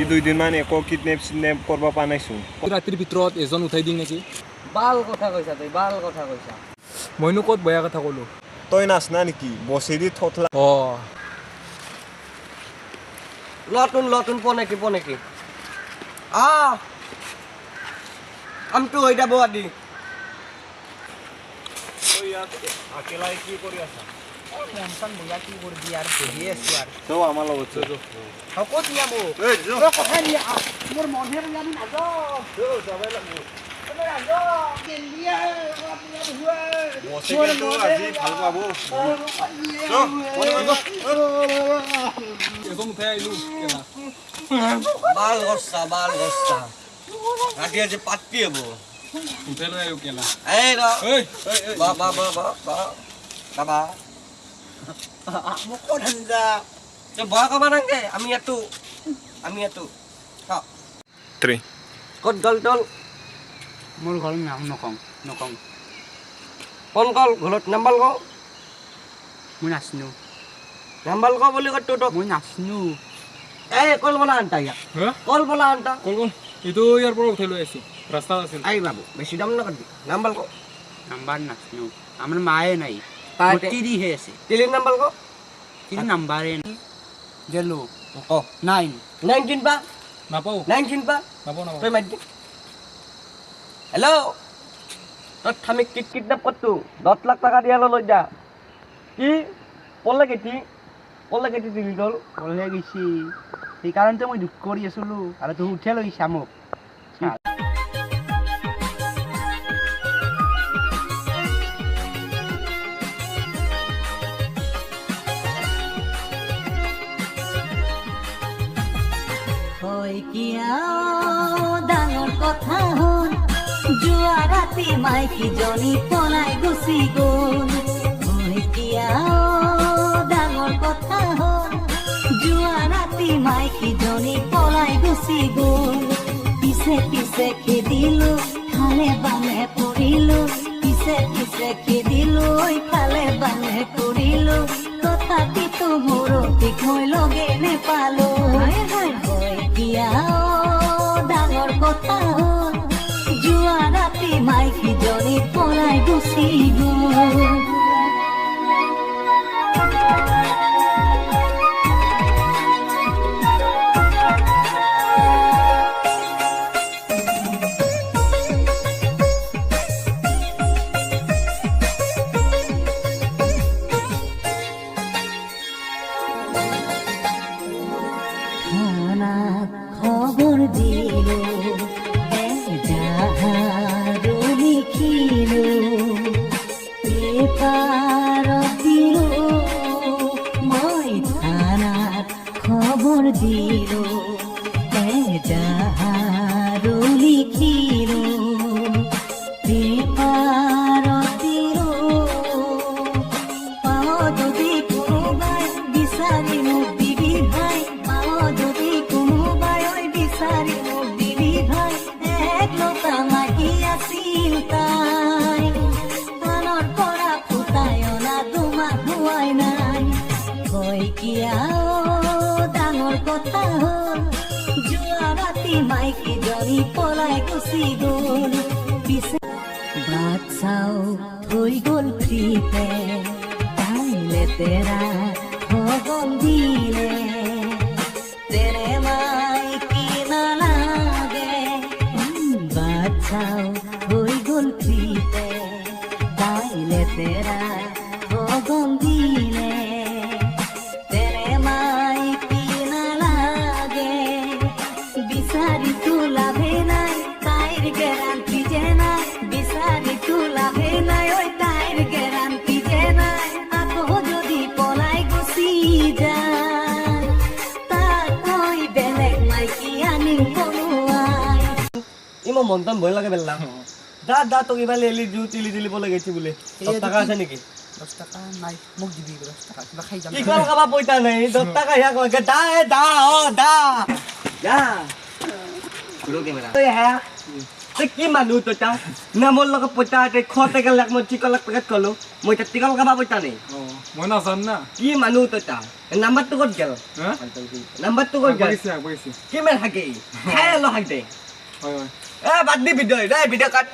ই দুইদিনমান একো কিডনেপ চিডনেপ কৰিব পৰা নাইচোন। ৰাতিৰ ভিতৰত এজন উঠাই দিম নেকি? ভালো কথা কৈছা তই ভালো কথা কৈছা। মইনো ক'ত বেয়া কথা ক'লো? তই নাচনা নেকি? বছেৰি থঠলা অঁ। নতুন নতুন পনেকি পনেকি। আহ আমটো হৈ যাব আদি। আকেলাই কি কৰি আছা? মন বজা কি পঢ়ি আছো আৰু তই আমাৰ লগত চল। হ'ব দিয়া দিয়া মনহে বোলে আমি কেলা বাল বাল আজি পাতি হ'ব কেলা এই ঐ বা বা বা বা বা বাবা মোক তই ভয় কৰিব নালাগে আমি ইয়াতো আমি ইয়াতো. ক'ত গ'ল তোল মোৰ ঘৰ নাম নকওঁ নকওঁ কোন গ'ল ঘৰত নাম্বাল ক মই নাচনো নাম্বাল ক বুলি কৈ তোক মই নাচনো এই কল বলা আনতা ইয়াক হা কল বলা আনতা ক'ল ক'ল এইটো ইয়াৰ পৰা উঠাই লৈ আহিছোঁ ৰাস্তাত আছিল আই বাবু বেছি দাম নকৰবি নাম্বাল ক নাম্বাৰ নাচনো আমাৰ মায়ে নাই তাই তই দি হেল্ল' তই কিট কিডনাপ করতু দশ লাখ টাকা দিয়া লৈ যা কি পলে কেটি পলে কেটি দিলি তোর কলে গৈছি সেইকাৰণতে মই দুখ কৰি আছিলো আৰু তোৰ উঠে লৈছা মোক যোৱা ৰাতি মাইকীজনী পলাই গুচি গ'ল। কিয়া ডাঙৰ কথা হ'ল যোৱা ৰাতি মাইকীজনী পলাই গুচি গ'ল। পিছে পিছে খেদিলো খালে বানে পৰিলো। পিছে পিছে খেদিলো খালে বানে পৰিলো। তথাপিতো মূৰতিক মই লগে নেপালো। কিয়া ডাঙৰ কথা হ'ল ৰাতি মাইকীজনী পলাই গুচি গ'ল খবর দিল এজাহারও দিল এজাহারও লিখিল দিল পাও যদি কোনোবাই বিচাৰি ভাই পাও যদি কোনোবাই বিচাৰি মোক দিবি ভাই এক আছিল তাই কাণৰ পৰা ফুটাই অনা তোমাক হোৱাই নাই। কয় কিয়া কথা হ'ল যোৱা ৰাতি মাইকীজনী পলাই গুচি গ'ল পিছে বাট চাও হৈ গ'ল ফ্ৰীতে তাই লেতেৰা ভগন দিলে। তেনে মাইকী নালাগে বাট চাও হৈ গ'ল ফ্ৰীতে তাই লেতেৰা মন ভয় লাগে বেলা দা দা তোক ইবাৰ লেলি দিওঁ তিলি লাগিছে বোলে দহ টকা আছে নেকি? দহ টকা নাই মোক দিবি দহ টকা কিবা খাই যাম। কি কল কাবা নাই। দহ টকা হিয়া কয় দা এ দা অ দা। দা গুৰু কেমেৰা তই হ্যাঁ। তই কি মানুহ তই তা? না মোৰ লগত পইচা আছে খতে গেল মই টিকল লাখ পেকেট ক'লো মই এতিয়া টিকল খাবা পইচা নেই। মই নাজানো না। কি মানুহ তই তা? নাম্বাৰটো ক'ত গেল? নাম্বাৰটো ক'ত গেল? কিমান থাকে খাই আলো হাক দে হয় হয়। এ বাদ the video they video cut.